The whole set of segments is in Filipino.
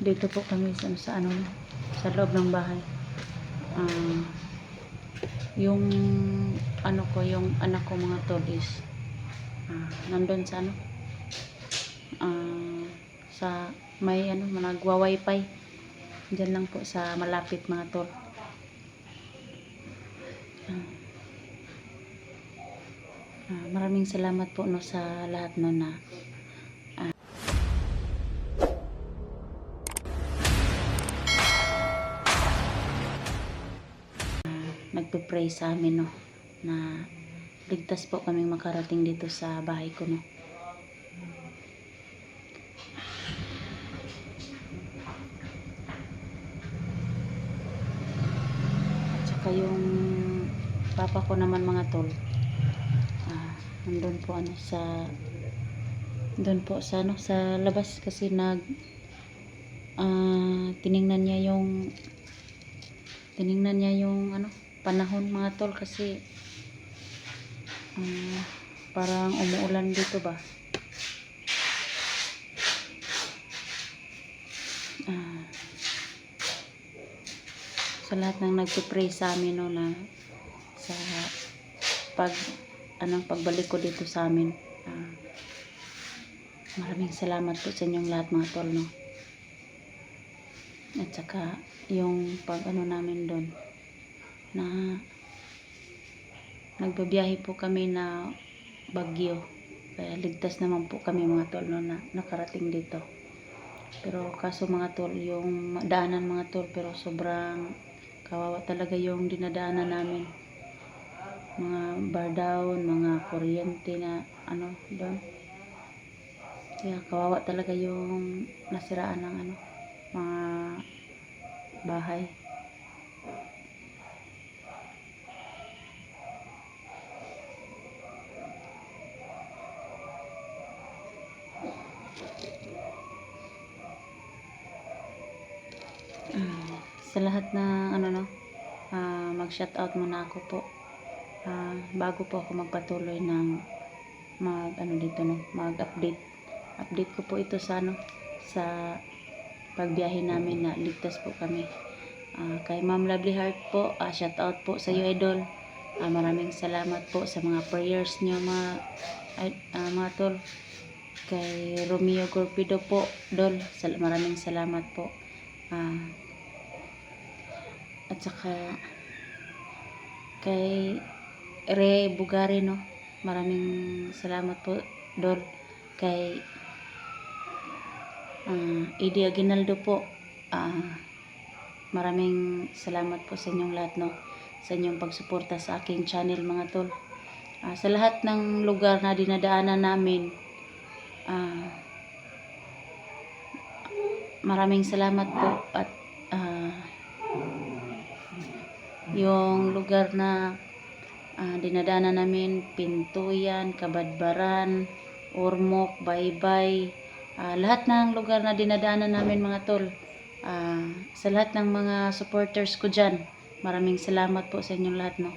dito po kami sa, sa ano sa loob ng bahay. Ah, yung ano ko yung anak ko mga tol is ah, nandun sa ano? Ah, sa may ano nagwa wifi dyan lang po sa malapit mga tol Ah. Ah, maraming salamat po no sa lahat no na nagpe-pray sa amin no na ligtas po kaming makarating dito sa bahay ko no. At saka yung papa ko naman mga tol. Ah, nandun po ano sa doon po sa ano sa labas kasi nag ah, tiningnan niya yung tiningnan niya yung ano panahon mga tol kasi ah, parang umuulan dito ba? Ah, sa lahat ng nagpipray sa amin no na sa pag anong pagbalik ko dito sa amin ah, maraming salamat po sa inyong lahat mga tol no? At saka yung pag ano namin doon na nagbabiyahe po kami na bagyo kaya ligtas naman po kami mga tol no, na nakarating dito. Pero kaso mga tol yung daanan mga tol pero sobrang kawawa talaga yung dinadaanan namin. Mga bar down mga kuryente na ano doon. Kaya kawawa talaga yung nasiraan ng ano mga bahay sa lahat na ano no ah, mag shout out muna ako po. Ah, bago po ako magpatuloy ng mag ano dito no mag update ko po ito sa ano sa pagbiyahe namin na ligtas po kami. Ah, kay Ma'am Lovely Heart po ah, shout out po sa iyo idol. Ah, maraming salamat po sa mga prayers niyo mga ah, mga tol. Kay Romeo Gorpido po dol sal maraming salamat po. Ah, at saka kay Re Bugari no? Maraming salamat po Dol kay ah, Idi Aguinaldo po ah, maraming salamat po sa inyong lahat no? Sa inyong pagsuporta sa aking channel mga tol. Ah, sa lahat ng lugar na dinadaanan namin ah, maraming salamat po at ah, yung lugar na ah, dinadaanan namin Pintuyan, Kabadbaran, Ormoc, Baybay ah, lahat ng lugar na dinadaanan namin mga tol. Ah, sa lahat ng mga supporters ko dyan maraming salamat po sa inyong lahat no?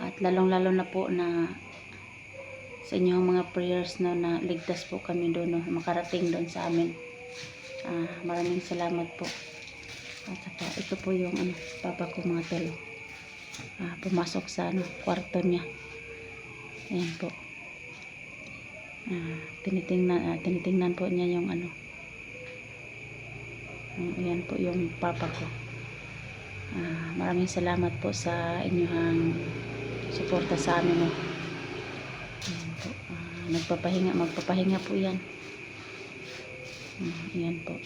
At lalong lalo na po na sa inyong mga prayers no na ligtas po kami doon no makarating doon sa amin. Ah, maraming salamat po at saka ito po yung ano, papa ko mga tol. Ah, pumasok sa ano, kwarto niya. Ayan po. Ah, tinitingnan, ah, tinitingnan po niya yung ano. Ayan po yung papa ko. Ah, maraming salamat po sa inyong suporta sa amin. Ayan po. Ah, nagpapahinga, magpapahinga po yan. Ah, ayan po.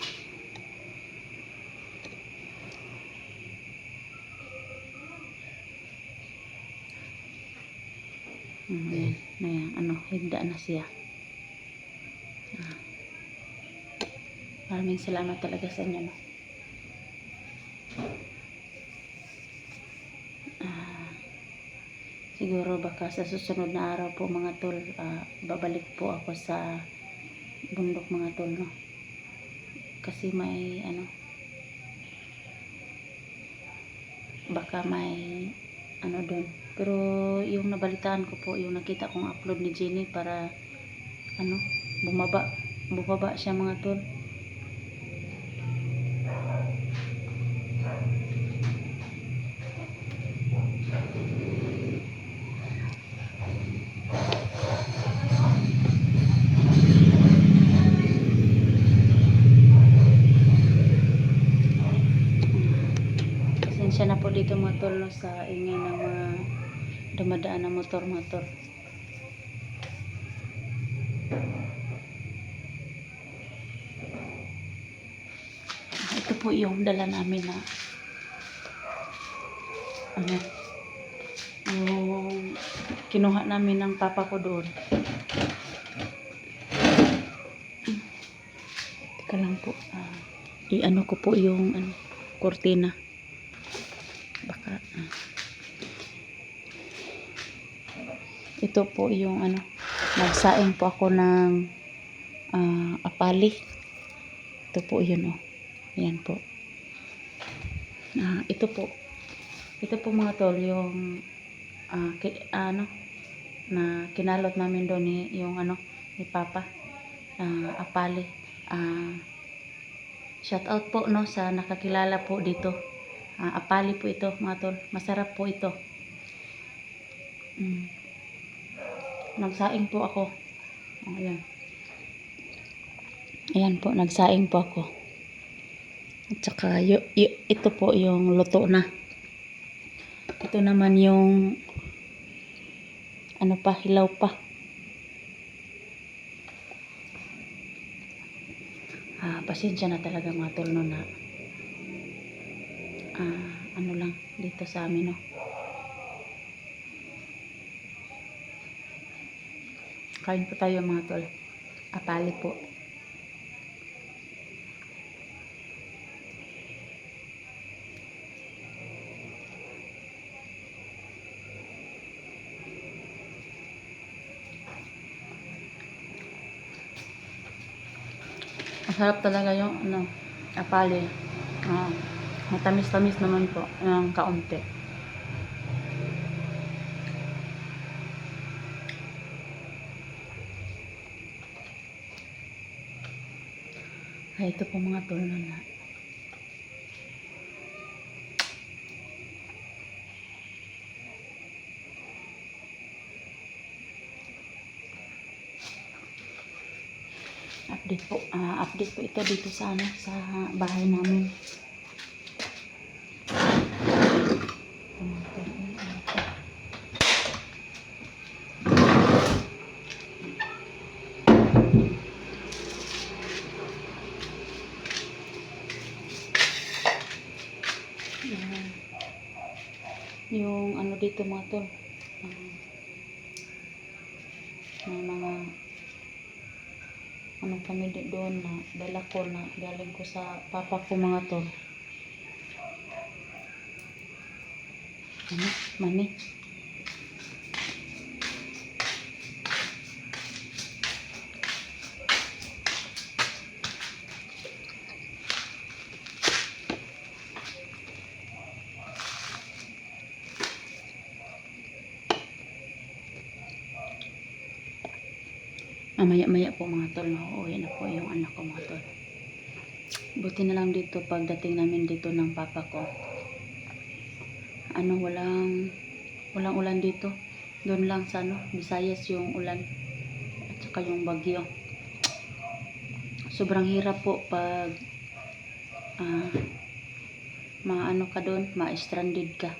Ayan, ayan, ano, higda na siya. Ah. Maraming salamat talaga sa inyo, no? Ah, siguro baka sa susunod na araw po mga tol, ah, babalik po ako sa bundok mga tol, no? Kasi may, ano, baka may, ano doon, pero yung nabalitaan ko po, yung nakita kong upload ni Jenny para ano, bumaba, bumaba siya mga tol. Sa ingay ng mga dumadaan na motor-motor. Ito po yung dala namin na ano, yung kinuha namin ng papa ko doon. Teka lang po. ah, i-ano ko po yung ano, kortina. Baka ah. Ito po yung ano nagsaing po ako ng ah, apali. Ito po yun oh. Ayan po. Ah, ito po. Ito po mga tol yung ah, ki- ano na kinalot namin doon ni yung ano ni Papa. Ah, apali. Ah, shout out po no sa nakakilala po dito. Ah, apali po ito mga tol. Masarap po ito. Mm. Nagsaing po ako. Oh, ayan. Ayan po, nagsaing po ako. At saka, yu- ito po yung luto na. Ito naman yung ano pa, hilaw pa. Ah, pasensya na talaga mga tol no na ah, ano lang dito sa amin no. Kain po tayo mga tol. Apali po. Masarap talaga yung ano, apali. Ah, matamis-tamis naman po ng kaunti. Ay, ito po mga tol na na. Update po, ah, update po ito dito sa ano, sa bahay namin. Yan. Yung ano dito mga tol. ah, may mga ano kami doon na dala ko na galing ko sa papa ko mga tol. Ano? Mani? Mamaya-maya po mga tol, nauuwi na po yung anak ko mga tol. Buti na lang dito pagdating namin dito ng papa ko. Ano, walang, walang ulan dito. Doon lang sa ano, Visayas yung ulan. At saka yung bagyo. Sobrang hirap po pag ah, maano ka doon, ma-stranded ka.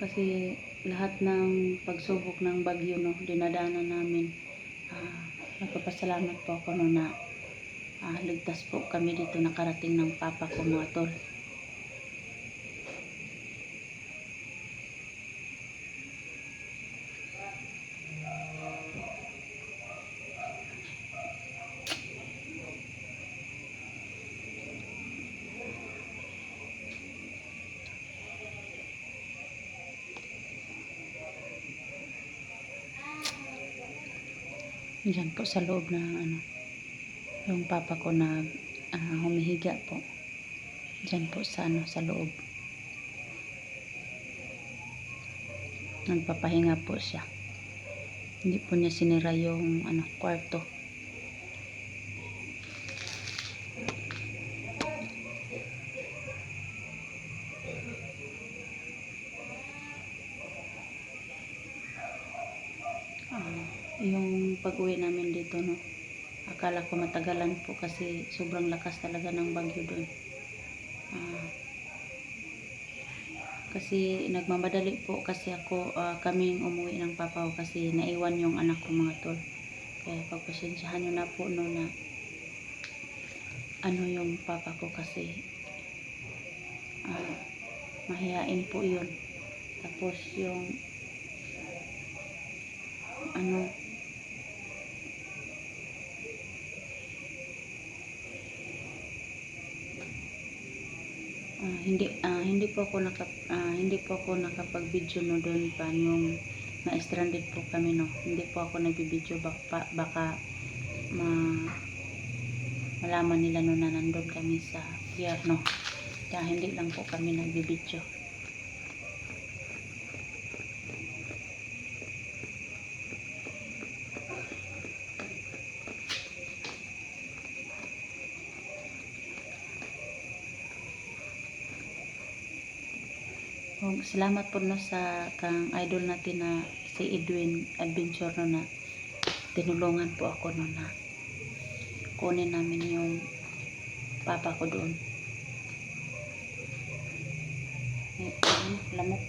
Kasi lahat ng pagsubok ng bagyo no dinadaanan namin. Ah, nagpapasalamat po ako no na ah, ligtas po kami dito nakarating ng papa ko mga tol Diyan po sa loob na ano, yung papa ko na ah, humihiga po. Diyan po sa ano, sa loob. Nagpapahinga po siya. Hindi po niya sinira yung ano, kwarto. Ah, yung pag-uwi namin dito no akala ko matagalan po kasi sobrang lakas talaga ng bagyo doon. Ah, kasi nagmamadali po kasi ako ah, kaming umuwi ng papa kasi naiwan yung anak ko mga tol. Kaya pagpasensyahan nyo na po no na ano yung papa ko kasi ah, mahihain po yun. Tapos yung ano Ah, hindi ah, hindi po ako naka ah, hindi po ako nakapag-video no doon pa yung na-stranded po kami no. Hindi po ako nagbi-video baka, baka ma malaman nila no na nandun kami sa pier no. Kaya hindi lang po kami nagbi-video. Salamat po no sa kang idol natin na si Edwin Adventure no na tinulungan po ako no na kunin namin yung papa ko doon. Ano, lamok.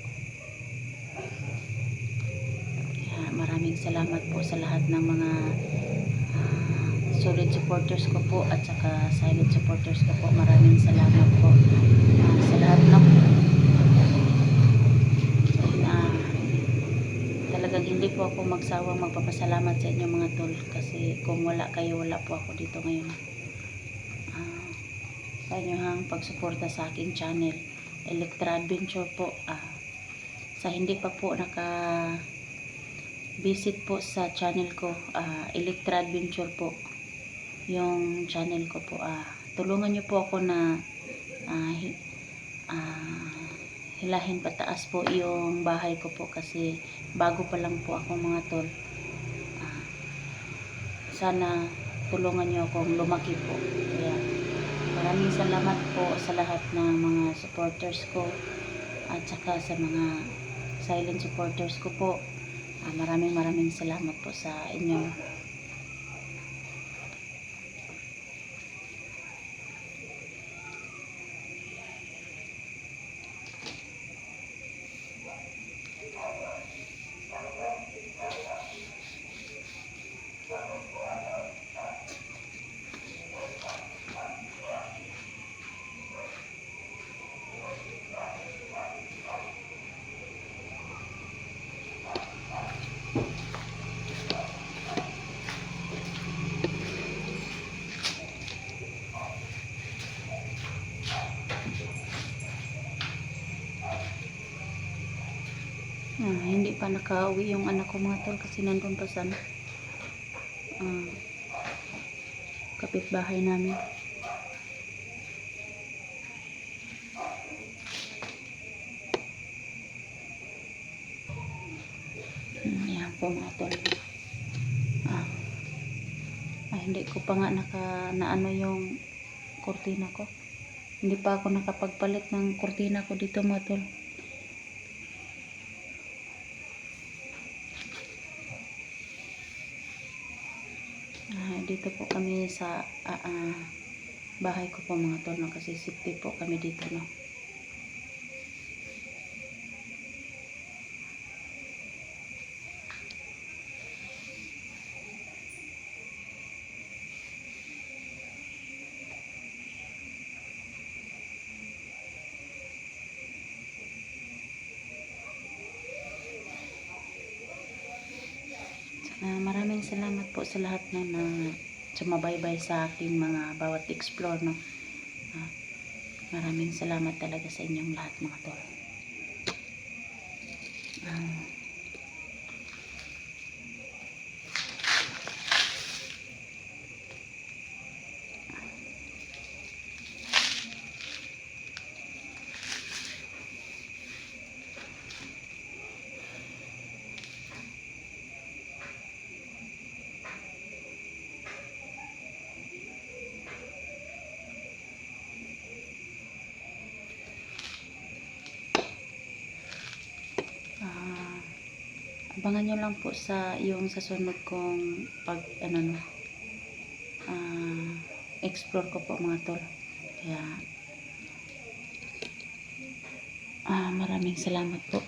Kaya maraming salamat po sa lahat ng mga ah, solid supporters ko po at saka silent supporters ko po. Maraming salamat po ah, sa lahat ng na talagang hindi po magsawang magpapasalamat sa inyo mga tol kasi kung wala kayo wala po ako dito ngayon. Ah, sa inyo hang pagsuporta sa aking channel Electra Adventure po. Ah, sa hindi pa po naka visit po sa channel ko ah, Electra Adventure po yung channel ko po. Ah, tulungan nyo po ako na hi- ah, hilahin pataas po yung bahay ko po kasi bago pa lang po ako mga tol. Ah, sana tulungan niyo akong lumaki po. Kaya maraming salamat po sa lahat ng mga supporters ko at saka sa mga silent supporters ko po. Ah, maraming maraming salamat po sa inyo. Ah, nakauwi yung anak ko mga tol kasi nandun pa sa ah, kapitbahay namin. Hmm, yan po mga tol. Ah, ah, hindi ko pa nga naka, naano yung kurtina ko. Hindi pa ako nakapagpalit ng kurtina ko dito mga tol. Ah, dito po kami sa ah, ah, bahay ko po mga tol no? kasi safety po kami dito no. Ah, maraming salamat po sa lahat no, na sumabaybay sa aking mga bawat explore no. Ah, maraming salamat talaga sa inyong lahat mga tol. Ah, abangan nyo lang po sa yung sa sunod kong pag ano no uh, explore ko po mga tol. Kaya uh, maraming salamat po.